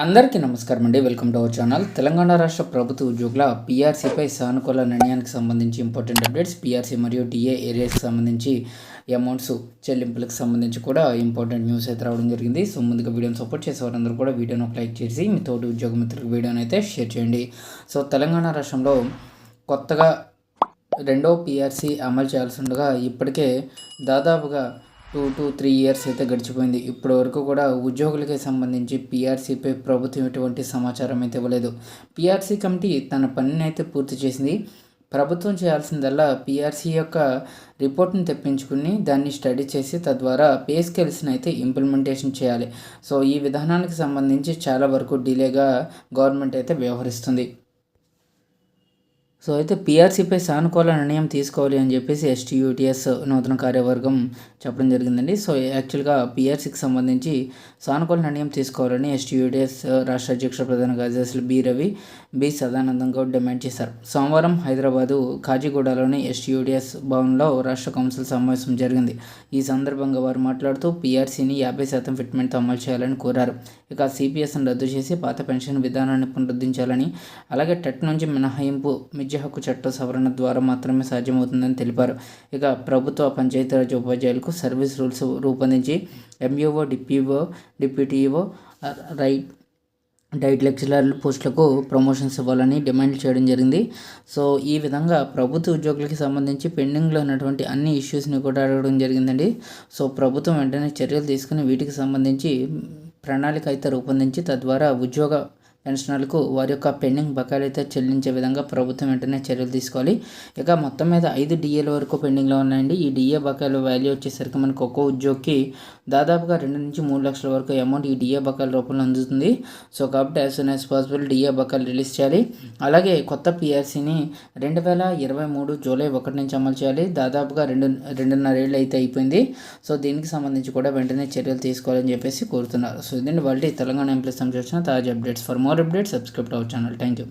అందరికీ నమస్కారం అండి. Welcome to our channel. Telangana రాష్ట్ర ప్రభుత్వ ఉద్యోగుల పీఆర్సీపై సానుకూల నిర్ణయానికి సంబంధించి ఇంపార్టెంట్ అప్డేట్స్ పీఆర్సీ మరియు డిఏ ఏరియాస్కి సంబంధించి అమౌంట్స్ చెల్లింపులకు సంబంధించి కూడా ఇంపార్టెంట్ న్యూస్ అయితే రావడం జరిగింది. సో ముందుగా వీడియోని సపోర్ట్ చేసే వారందరూ కూడా వీడియోని ఒక లైక్ చేసి మీ తోటి ఉద్యోగ మిత్రులకు వీడియోని అయితే షేర్ చేయండి. సో తెలంగాణ రాష్ట్రంలో కొత్తగా రెండో పీఆర్సీ అమలు చేయాల్సి ఉండగా ఇప్పటికే దాదాపుగా టూ టు త్రీ ఇయర్స్ అయితే గడిచిపోయింది. ఇప్పటి వరకు కూడా ఉద్యోగులకి సంబంధించి పీఆర్సీపై ప్రభుత్వం ఎటువంటి సమాచారం అయితే ఇవ్వలేదు. పీఆర్సీ కమిటీ తన పనిని అయితే పూర్తి చేసింది. ప్రభుత్వం చేయాల్సిందల్లా పీఆర్సీ యొక్క రిపోర్ట్ని తెప్పించుకుని దాన్ని స్టడీ చేసి తద్వారా పే స్కేల్స్ని అయితే ఇంప్లిమెంటేషన్ చేయాలి. సో ఈ విధానానికి సంబంధించి చాలా వరకు డిలేగా గవర్నమెంట్ అయితే వ్యవహరిస్తుంది. సో అయితే పీఆర్సీపై సానుకూల నిర్ణయం తీసుకోవాలి అని చెప్పేసి ఎస్టీయూటీఎస్ నూతన కార్యవర్గం చెప్పడం జరిగిందండి. సో యాక్చువల్గా పీఆర్సీకి సంబంధించి సానుకూల నిర్ణయం తీసుకోవాలని ఎస్టీయూటీఎస్ రాష్ట్ర అధ్యక్ష ప్రధాన కార్యదర్శులు B Ravi B Sadanandam Goud demand చేశారు. సోమవారం హైదరాబాదు కాజీగూడలోని ఎస్టీయూటీఎస్ భవన్లో రాష్ట్ర కౌన్సిల్ సమావేశం జరిగింది. ఈ సందర్భంగా వారు మాట్లాడుతూ పీఆర్సీని యాభై శాతం ఫిట్మెంట్తో అమలు చేయాలని కోరారు. ఇక సిపిఎస్ను రద్దు చేసి పాత పెన్షన్ విధానాన్ని పునరుద్ధరించాలని అలాగే టెట్ నుంచి మినహాయింపు విద్యా హక్కు చట్ట సవరణ ద్వారా మాత్రమే సాధ్యమవుతుందని తెలిపారు. ఇక ప్రభుత్వ పంచాయతీరాజ్ ఉపాధ్యాయులకు సర్వీస్ రూల్స్ రూపొందించి MEO DPO deputy EO right DIET lecturer పోస్టులకు ప్రమోషన్స్ ఇవ్వాలని డిమాండ్ చేయడం జరిగింది. సో ఈ విధంగా ప్రభుత్వ ఉద్యోగులకి సంబంధించి పెండింగ్లో ఉన్నటువంటి అన్ని ఇష్యూస్ని కూడా అడగడం జరిగిందండి. సో ప్రభుత్వం వెంటనే చర్యలు తీసుకుని వీటికి సంబంధించి ప్రణాళిక అయితే రూపొందించి తద్వారా ఉద్యోగ పెన్షనర్లకు వారి యొక్క పెండింగ్ బకాయిలు అయితే చెల్లించే విధంగా ప్రభుత్వం వెంటనే చర్యలు తీసుకోవాలి. ఇక మొత్తం మీద ఐదు డిఏల వరకు పెండింగ్లో ఉన్నాయండి. ఈ డిఏ బకాయిల వాల్యూ వచ్చేసరికి మనకు ఒక్కో ఉద్యోగికి దాదాపుగా రెండు నుంచి మూడు లక్షల వరకు అమౌంట్ ఈ డిఏ బకాయిల రూపంలో అందుతుంది. సో కాబట్టి as soon as possible DA బకాయిలు రిలీజ్ చేయాలి. అలాగే కొత్త పిఆర్సీని రెండు వేల ఇరవై మూడు జూలై ఒకటి నుంచి అమలు చేయాలి. దాదాపుగా రెండు రెండున్నర ఏళ్ళు అయితే అయిపోయింది. సో దీనికి సంబంధించి కూడా వెంటనే చర్యలు తీసుకోవాలని చెప్పేసి కోరుతున్నారు. సో ఇదండి వాళ్ళ తెలంగాణ ఎంప్లాయీస్ సంబంధించిన తాజా అప్డేట్స్. ఫర్ మోర్ और update subscribe our channel thank you